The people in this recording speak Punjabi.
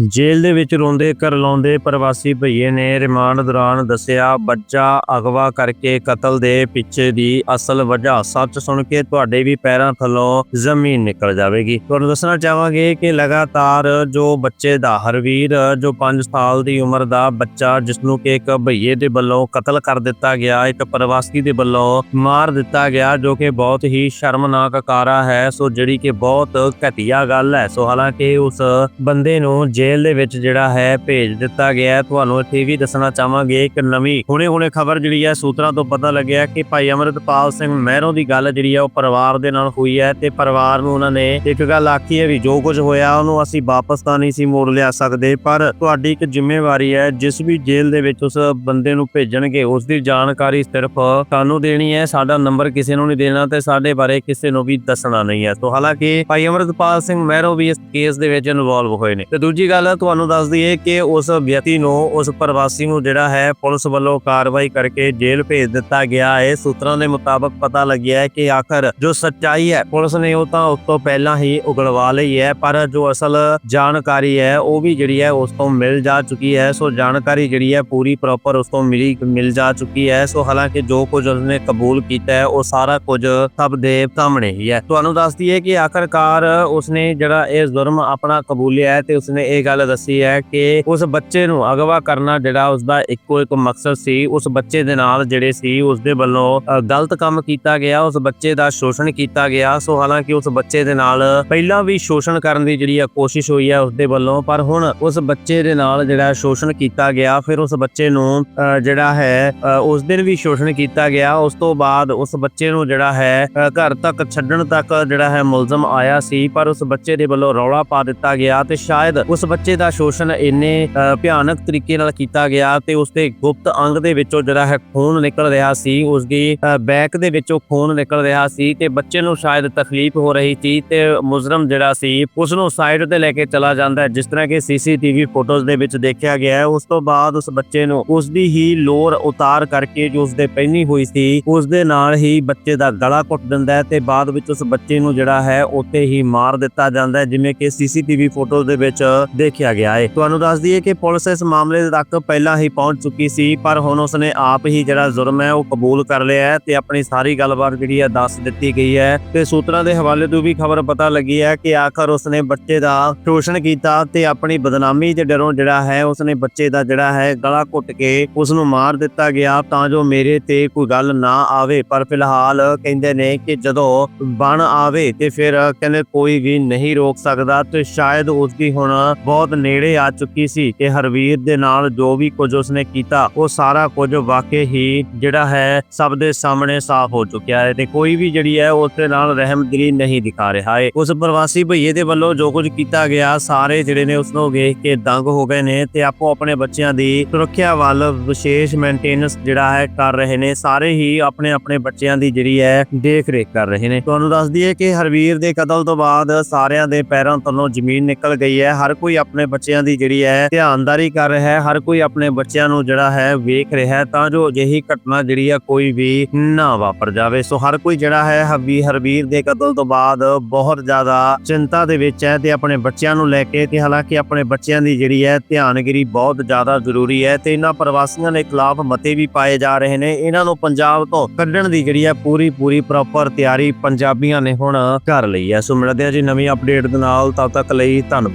ਜੇਲ੍ਹ ਦੇ ਵਿੱਚ ਰੋਂਦੇ ਘਰ ਲਾਉਂਦੇ ਪ੍ਰਵਾਸੀ ਭਈਏ ਨੇ ਰਿਮਾਂਡ ਦੌਰਾਨ ਦੱਸਿਆ, ਬੱਚਾ ਅਗਵਾ ਕਰਕੇ ਕਤਲ ਦੇ ਪਿੱਛੇ ਦੀ ਅਸਲ ਵਜ੍ਹਾ। ਸੱਚ ਸੁਣ ਕੇ ਤੁਹਾਡੇ ਵੀ ਪੈਰਾਂ ਥੱਲੋਂ ਜ਼ਮੀਨ ਨਿਕਲ ਜਾਵੇਗੀ। ਤੁਹਾਨੂੰ ਦੱਸਣਾ ਚਾਹਾਂਗੇ ਕਿ ਲਗਾਤਾਰ ਜੋ ਬੱਚੇ ਦਾ ਹਰਵੀਰ, ਜੋ 5 ਸਾਲ ਦੀ ਉਮਰ ਦਾ ਬੱਚਾ ਜਿਸ ਨੂੰ ਕਿ ਇੱਕ ਭਈਏ ਦੇ ਵੱਲੋਂ ਕਤਲ ਕਰ ਦਿੱਤਾ ਗਿਆ, ਇੱਕ ਪ੍ਰਵਾਸੀ ਦੇ ਵੱਲੋਂ ਮਾਰ ਦਿੱਤਾ ਗਿਆ, ਜੋ ਕਿ ਬਹੁਤ ਹੀ ਸ਼ਰਮਨਾਕ ਕਾਰਾ ਹੈ, ਸੋ ਜਿਹੜੀ ਕਿ ਬਹੁਤ ਘਟੀਆ ਗੱਲ ਹੈ। ਸੋ ਹਾਲਾਂਕਿ ਉਸ ਬੰਦੇ ਨੂੰ ਜੇਲ੍ਹ ਦੇ ਵਿੱਚ ਜਿਹੜਾ ਹੈ ਭੇਜ ਦਿੱਤਾ ਗਿਆ ਹੈ। ਤੁਹਾਨੂੰ ਇੱਥੇ ਵੀ ਦੱਸਣਾ ਚਾਹਾਂਗੇ ਇੱਕ ਨਵੀਂ ਹੁਣੇ-ਹੁਣੇ ਖਬਰ ਜਿਹੜੀ ਹੈ, ਸੂਤਰਾਂ ਤੋਂ ਪਤਾ ਲੱਗਿਆ ਕਿ ਭਾਈ ਅਮਰਿਤਪਾਲ ਸਿੰਘ ਮਹਿਰੋਂ ਦੀ ਗੱਲ ਜਿਹੜੀ ਹੈ, ਉਹ ਪਰਿਵਾਰ ਦੇ ਨਾਲ ਹੋਈ ਹੈ ਤੇ ਪਰਿਵਾਰ ਨੂੰ ਉਹਨਾਂ ਨੇ ਇੱਕ ਗੱਲ ਆਖੀ ਹੈ ਵੀ ਜੋ ਕੁਝ ਹੋਇਆ, ਉਹਨੂੰ ਅਸੀਂ ਵਾਪਸ ਤਾਂ ਨਹੀਂ ਸੀ ਮੋੜ ਲਿਆ ਸਕਦੇ, ਪਰ ਤੁਹਾਡੀ ਇੱਕ ਜ਼ਿੰਮੇਵਾਰੀ ਹੈ, ਜਿਸ ਵੀ ਜੇਲ੍ਹ ਦੇ ਵਿੱਚ ਉਸ ਬੰਦੇ ਨੂੰ ਭੇਜਣਗੇ, ਉਸ ਦੀ ਜਾਣਕਾਰੀ ਸਿਰਫ ਸਾਨੂੰ ਦੇਣੀ ਹੈ, ਸਾਡਾ ਨੰਬਰ ਕਿਸੇ ਨੂੰ ਨਹੀਂ ਦੇਣਾ ਤੇ ਸਾਡੇ ਬਾਰੇ ਕਿਸੇ ਨੂੰ ਵੀ ਦੱਸਣਾ ਨਹੀਂ ਹੈ ਸੋ ਹਾਲਾਂਕਿ ਭਾਈ ਅਮਰਿਤਪਾਲ ਸਿੰਘ ਮਹਿਰੋਂ ਵੀ ਇਸ ਕੇਸ ਦੇ ਵਿੱਚ ਇਨਵੋਲਵ ਹੋਏ ਨੇ ਤੇ ਦੂਜੀ ਗੱਲ ਤੁਹਾਨੂੰ ਦੱਸ ਦਈਏ ਕਿ ਉਸ ਵਿਅਕਤੀ ਨੂੰ, ਉਸ ਪ੍ਰਵਾਸੀ ਨੂੰ ਜਿਹੜਾ ਹੈ ਪੁਲਿਸ ਵੱਲੋਂ ਕਾਰਵਾਈ ਕਰਕੇ ਜੇਲ੍ਹ ਭੇਜ ਦਿੱਤਾ ਗਿਆ ਹੈ। ਸੂਤਰਾਂ ਦੇ ਮੁਤਾਬਕ ਪਤਾ ਲੱਗਿਆ ਹੈ ਕਿ ਆਖਰ ਜੋ ਸੱਚਾਈ ਹੈ, ਪੁਲਿਸ ਨੇ ਉਹ ਤਾਂ ਉਸ ਤੋਂ ਪਹਿਲਾਂ ਹੀ ਉਗਲਵਾ ਲਈ ਹੈ, ਪਰ ਜੋ ਅਸਲ ਜਾਣਕਾਰੀ ਹੈ, ਉਹ ਵੀ ਜਿਹੜੀ ਹੈ ਉਸ ਤੋਂ ਮਿਲ ਜਾ ਚੁੱਕੀ ਹੈ। ਸੋ ਜਾਣਕਾਰੀ ਜਿਹੜੀ ਹੈ ਪੂਰੀ ਪ੍ਰੋਪਰ ਉਸ ਤੋਂ ਮਿਲੀ, ਮਿਲ ਜਾ ਚੁੱਕੀ ਹੈ। ਸੋ ਹਾਲਾਂਕਿ ਜੋ ਕੁਝ ਉਸਨੇ ਕਬੂਲ ਕੀਤਾ ਹੈ, ਉਹ ਸਾਰਾ ਕੁਝ ਸਭ ਦੇ ਸਾਹਮਣੇ ਹੀ ਹੈ। ਤੁਹਾਨੂੰ ਦੱਸ ਦਈਏ ਕਿ ਆਖਰਕਾਰ ਉਸਨੇ ਜਿਹੜਾ ਇਹ ਜ਼ੁਰਮ ਆਪਣਾ ਕਬੂਲਿਆ ਹੈ ਤੇ ਉਸਨੇ ਇਹ ਗੱਲ ਦੱਸੀ ਹੈ ਕਿ ਉਸ ਬੱਚੇ ਨੂੰ ਅਗਵਾ ਕਰਨਾ ਜਿਹੜਾ ਉਸਦਾ ਇੱਕੋ ਇੱਕ ਮਕਸਦ ਸੀ ਉਸ ਬੱਚੇ ਦੇ ਨਾਲ ਜਿਹੜੇ ਸੀ ਉਸਦੇ ਵੱਲੋਂ ਗਲਤ ਕੰਮ ਕੀਤਾ ਗਿਆ ਉਸ ਬੱਚੇ ਦਾ ਸ਼ੋਸ਼ਣ ਕੀਤਾ ਗਿਆ। ਸੋ ਹਾਲਾਂਕਿ ਉਸ ਬੱਚੇ ਦੇ ਨਾਲ ਪਹਿਲਾਂ ਵੀ ਸ਼ੋਸ਼ਣ ਕਰਨ ਦੀ ਜਿਹੜੀ ਆ ਕੋਸ਼ਿਸ਼ ਹੋਈ ਹੈ ਉਸਦੇ ਵੱਲੋਂ ਪਰ ਹੁਣ ਉਸ ਬੱਚੇ ਦੇ ਨਾਲ ਜਿਹੜਾ ਸ਼ੋਸ਼ਣ ਕੀਤਾ ਗਿਆ ਫਿਰ ਉਸ ਬੱਚੇ ਨੂੰ ਅ, ਜਿਹੜਾ ਹੈ ਉਸ ਦਿਨ ਵੀ ਸ਼ੋਸ਼ਣ ਕੀਤਾ ਗਿਆ। ਉਸ ਤੋਂ ਬਾਅਦ ਉਸ ਬੱਚੇ ਨੂੰ ਜਿਹੜਾ ਹੈ ਘਰ ਤੱਕ ਛੱਡਣ ਤੱਕ ਜਿਹੜਾ ਹੈ ਮੁਲਜ਼ਮ ਆਇਆ ਸੀ ਪਰ ਉਸ ਬੱਚੇ ਦੇ ਵੱਲੋਂ ਰੌਲਾ ਪਾ ਦਿੱਤਾ ਗਿਆ ਤੇ ਸ਼ਾਇਦ ਉਸ ਬੱਚੇ ਦਾ ਸ਼ੋਸ਼ਣ ਇੰਨੇ ਭਿਆਨਕ ਤਰੀਕੇ ਨਾਲ ਕੀਤਾ ਗਿਆ ਤੇ ਉਸਦੇ ਗੁਪਤ ਅੰਗ ਦੇ ਵਿੱਚੋਂ ਜਿਹੜਾ ਹੈ ਖੂਨ ਨਿਕਲ ਰਿਹਾ ਸੀ, ਉਸਦੀ ਬੈਕ ਦੇ ਵਿੱਚੋਂ ਖੂਨ ਨਿਕਲ ਰਿਹਾ ਸੀ ਤੇ ਬੱਚੇ ਨੂੰ ਸ਼ਾਇਦ ਤਕਲੀਫ ਹੋ ਰਹੀ ਸੀ ਤੇ ਮੁਜਰਮ ਜਿਹੜਾ ਸੀ ਉਸ ਨੂੰ ਸਾਈਡ ਤੇ ਲੈ ਕੇ ਚਲਾ ਜਾਂਦਾ ਹੈ। ਜਿਸ ਤਰ੍ਹਾਂ ਕਿ ਸੀਸੀਟੀਵੀ ਫੋਟੋਜ਼ ਦੇ ਵਿੱਚ ਦੇਖਿਆ ਗਿਆ ਹੈ, ਉਸ ਤੋਂ ਬਾਅਦ ਉਸ ਬੱਚੇ ਨੂੰ ਉਸ ਦੀ ਹੀ ਲੋਰ ਉਤਾਰ ਕਰਕੇ ਜੋ ਉਸ ਦੇ ਪਹਿਨੀ ਹੋਈ ਸੀ ਉਸ ਦੇ ਨਾਲ ਹੀ ਬੱਚੇ ਦਾ ਗਲਾ ਘੁੱਟ ਦਿੰਦਾ ਹੈ ਤੇ ਬਾਅਦ ਵਿੱਚ ਉਸ ਬੱਚੇ ਨੂੰ ਜਿਹੜਾ ਹੈ, ਉੱਥੇ ਹੀ ਮਾਰ ਦਿੱਤਾ ਜਾਂਦਾ ਹੈ। ਜਿਵੇਂ ਕਿ ਸੀਸੀਟੀਵੀ ਫੋਟੋਜ਼ ਦੇ ਵਿੱਚ ਦੇਖਿਆ ਗਿਆ ਹੈ। ਤੁਹਾਨੂੰ ਦੱਸ ਦਈਏ ਕਿ ਪੁਲਿਸ ਇਸ ਮਾਮਲੇ ਤੱਕ ਪਹਿਲਾਂ ਹੀ ਪਹੁੰਚ ਚੁੱਕੀ ਸੀ, ਪਰ ਹੁਣ ਉਸਨੇ ਆਪ ਹੀ ਜਿਹੜਾ ਜ਼ੁਰਮ ਹੈ ਉਹ ਕਬੂਲ ਕਰ ਲਿਆ ਹੈ ਤੇ ਆਪਣੀ ਸਾਰੀ ਗੱਲਬਾਤ ਜਿਹੜੀ ਹੈ ਦੱਸ ਦਿੱਤੀ ਗਈ ਹੈ। ਤੇ ਸੂਤਰਾਂ ਦੇ ਹਵਾਲੇ ਤੋਂ ਵੀ ਖਬਰ ਪਤਾ ਲੱਗੀ ਹੈ ਕਿ ਆਖਰ ਉਸਨੇ ਬੱਚੇ ਦਾ ਸ਼ੋਸ਼ਣ ਕੀਤਾ ਤੇ ਆਪਣੀ ਬਦਨਾਮੀ ਦੇ ਡਰੋਂ ਜਿਹੜਾ ਹੈ ਉਸਨੇ ਬੱਚੇ ਦਾ ਜਿਹੜਾ ਹੈ ਗਲਾ ਘੁੱਟ ਕੇ ਉਸ ਨੂੰ ਮਾਰ ਦਿੱਤਾ ਗਿਆ ਤਾਂ ਜੋ ਮੇਰੇ ਤੇ ਕੋਈ ਗੱਲ ਨਾ ਆਵੇ। ਪਰ ਫਿਲਹਾਲ ਕਹਿੰਦੇ ਨੇ ਕਿ ਜਦੋਂ ਬਣ ਆਵੇ ਤੇ ਫਿਰ ਕਹਿੰਦੇ ਕੋਈ ਵੀ ਨਹੀਂ ਰੋਕ ਸਕਦਾ ਤੇ ਸ਼ਾਇਦ ਉਸ ਦੀ ਹੁਣ ਬਹੁਤ ਨੇੜੇ ਆ ਚੁੱਕੀ ਸੀ ਕਿ ਹਰਵੀਰ ਦੇ ਨਾਲ ਜੋ ਵੀ ਕੁਝ ਉਸਨੇ ਕੀਤਾ, ਉਹ ਸਾਰਾ ਕੁਝ ਵਾਕਈ ਹੀ ਜਿਹੜਾ ਹੈ ਸਭ ਦੇ ਸਾਹਮਣੇ ਸਾਫ਼ ਹੋ ਚੁੱਕਿਆ ਹੈ ਤੇ ਕੋਈ ਵੀ ਜਿਹੜੀ ਹੈ ਉਸ ਨਾਲ ਰਹਿਮਦਿਲੀ ਨਹੀਂ ਦਿਖਾ ਰਿਹਾ ਹੈ। ਉਸ ਪ੍ਰਵਾਸੀ ਭਈਏ ਦੇ ਵੱਲੋਂ ਜੋ ਕੁਝ ਕੀਤਾ ਗਿਆ, ਸਾਰੇ ਜਿਹੜੇ ਨੇ ਉਸ ਨੂੰ ਵੇਖ ਕੇ ਦੰਗ ਹੋ ਗਏ ਨੇ ਤੇ ਆਪੋ ਆਪਣੇ ਬੱਚਿਆਂ ਦੀ ਸੁਰੱਖਿਆ ਵੱਲ ਵਿਸ਼ੇਸ਼ ਮੇਨਟੇਨੈਂਸ ਜਿਹੜਾ ਹੈ ਕਰ ਰਹੇ ਨੇ, ਸਾਰੇ ਹੀ ਆਪਣੇ ਆਪਣੇ ਬੱਚਿਆਂ ਦੀ ਜਿਹੜੀ ਹੈ ਦੇਖ ਰੇਖ ਕਰ ਰਹੇ ਨੇ। ਤੁਹਾਨੂੰ ਦੱਸ ਦਈਏ ਕਿ ਹਰਵੀਰ ਦੇ ਕਤਲ ਤੋਂ ਬਾਅਦ ਸਾਰਿਆਂ ਦੇ ਪੈਰਾਂ ਥੱਲੋਂ ਜ਼ਮੀਨ ਨਿਕਲ ਗਈ ਹੈ, ਹਰ ਕੋਈ ਆਪਣੇ ਬੱਚਿਆਂ ਦੀ ਜਿਹੜੀ ਹੈ ਧਿਆਨਦਾਰੀ ਕਰ ਰਿਹਾ ਹੈ, ਹਰ ਕੋਈ ਆਪਣੇ ਬੱਚਿਆਂ ਨੂੰ ਜਿਹੜਾ ਹੈ ਵੇਖ ਰਿਹਾ ਹੈ ਤਾਂ ਜੋ ਅਜਿਹੀ ਘਟਨਾ ਜਿਹੜੀ ਹੈ ਕੋਈ ਵੀ ਨਾ ਵਾਪਰ ਜਾਵੇ। ਸੋ ਹਰ ਕੋਈ ਜਿਹੜਾ ਹੈ ਹਬੀ ਹਰਵੀਰ ਦੇ ਕਤਲ ਤੋਂ ਬਾਅਦ ਬਹੁਤ ਜ਼ਿਆਦਾ ਚਿੰਤਾ ਦੇ ਵਿੱਚ ਹੈ ਤੇ ਆਪਣੇ ਬੱਚਿਆਂ ਨੂੰ ਲੈ ਕੇ ਤੇ ਹਾਲਾਂਕਿ ਆਪਣੇ ਬੱਚਿਆਂ ਦੀ ਜਿਹੜੀ ਹੈ ਧਿਆਨਗਿਰੀ ਬਹੁਤ ਜ਼ਿਆਦਾ ਜ਼ਰੂਰੀ ਹੈ ਤੇ ਇਹਨਾਂ ਪ੍ਰਵਾਸੀਆਂ ਦੇ ਖਿਲਾਫ ਮਤੇ ਵੀ ਪਾਏ ਜਾ ਰਹੇ ਨੇ। ਇਹਨਾਂ ਨੂੰ ਪੰਜਾਬ ਤੋਂ ਕੱਢਣ ਦੀ ਜਿਹੜੀ ਹੈ ਪੂਰੀ ਪੂਰੀ ਪ੍ਰੋਪਰ ਤਿਆਰੀ ਪੰਜਾਬੀਆਂ ਨੇ ਹੁਣ ਕਰ ਲਈ ਹੈ। ਸੋ ਮਿਲਦੇ ਹਾਂ ਜੀ ਨਵੀਂ ਅਪਡੇਟ ਦੇ ਨਾਲ, ਤਦ ਤੱਕ ਲਈ ਧੰਨਵਾਦ।